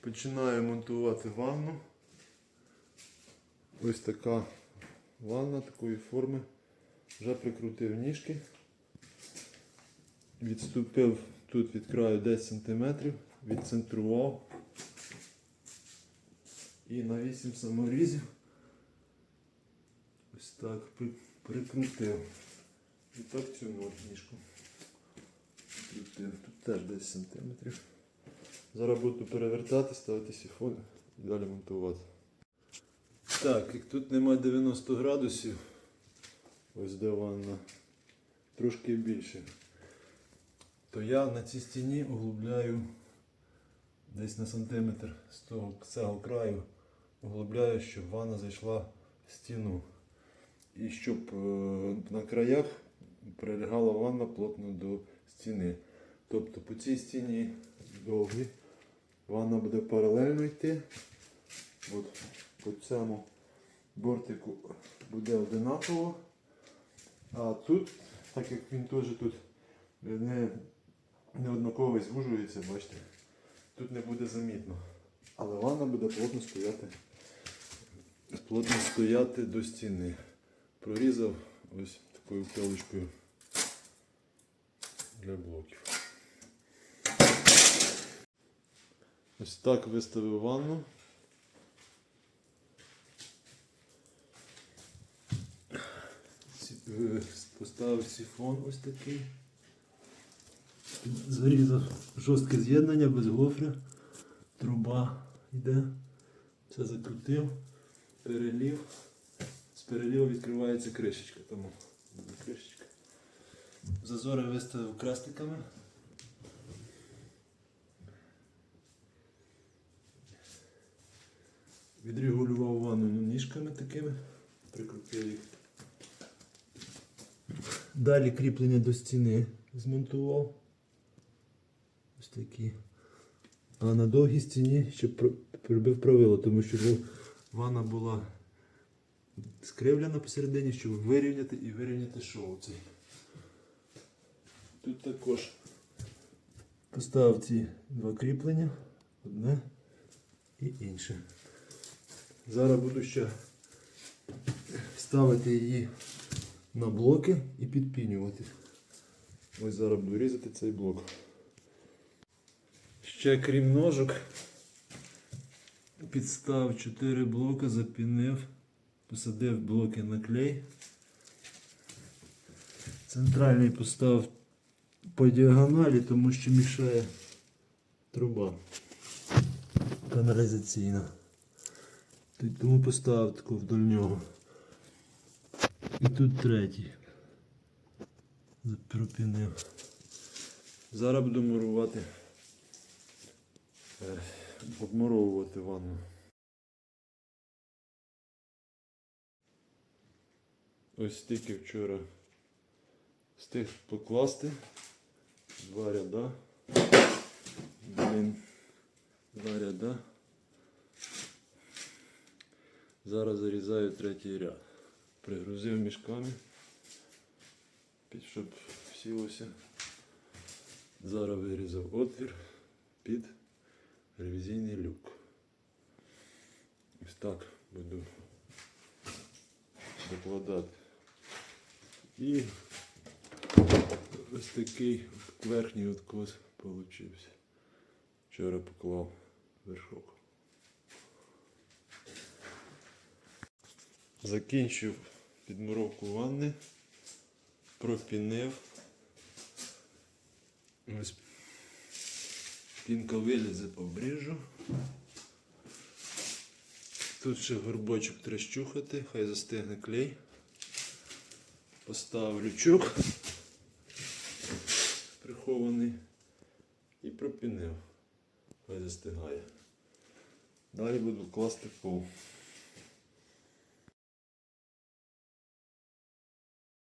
Починаю монтувати ванну. Ось така ванна такої форми. Вже прикрутив ніжки. Відступив тут від краю 10 см, відцентрував. І на 8 саморізів ось так прикрутив. І так цю ніжку. Прикрутив. Тут теж 10 см. Зараз буду перевертати, ставити сифон і далі монтувати. Так, як тут нема 90 градусів, ось де ванна, трошки більше, то я на цій стіні углубляю десь на сантиметр з того цього краю, углубляю, щоб ванна зайшла в стіну. І щоб е, на краях прилягала ванна плотно до стіни. Тобто по цій стіні довгій ванна буде паралельно йти. От по цьому бортику буде одинаково. А тут, так як він теж тут не, не однаково звужується, бачите, тут не буде замітно. Але ванна буде плотно стояти, плотно стояти до стіни. Прорізав ось такою пилочкою для блоків. Ось так виставив ванну. Е, Поставив сифон ось такий. Зарізав жорстке з'єднання без гофря. Труба йде. Все закрутив, перелів. З переліву відкривається кришечка, тому кришечка. Зазори виставив крестиками. Відрегулював ванну ніжками такими, прикрутив їх. Далі кріплення до стіни змонтував. Ось такі. А на довгій стіні ще прибив правило, тому що ну, ванна була скривлена посередині, щоб вирівняти і вирівняти шоу цей. Тут також поставив ці два кріплення, одне і інше. Зараз буду ще ставити її на блоки і підпінювати. Ось зараз буду різати цей блок. Ще крім ножок, підстав 4 блоки, запінив, посадив блоки на клей. Центральний поставив по діагоналі, тому що мішає труба каналізаційна. Тому поставив таку вдоль нього. І тут третій. Пропінив. Зараз буду мурувати. е, Обмуровувати ванну. Ось стільки вчора встиг покласти. Два ряда. Блін. Два ряда. Зараз зарізаю третій ряд. Пригрузив мішками, під щоб сілося. Зараз вирізав отвір під ревізійний люк. Ось так буду докладати. І ось такий верхній откос получився. Вчора поклав верхок. Закінчив підмуровку ванни, пропінив. Ось пінка вилізе обріжу. Тут ще горбочок треба щухати, хай застигне клей. Поставив лючок прихований і пропінив. Хай застигає. Далі буду класти пол.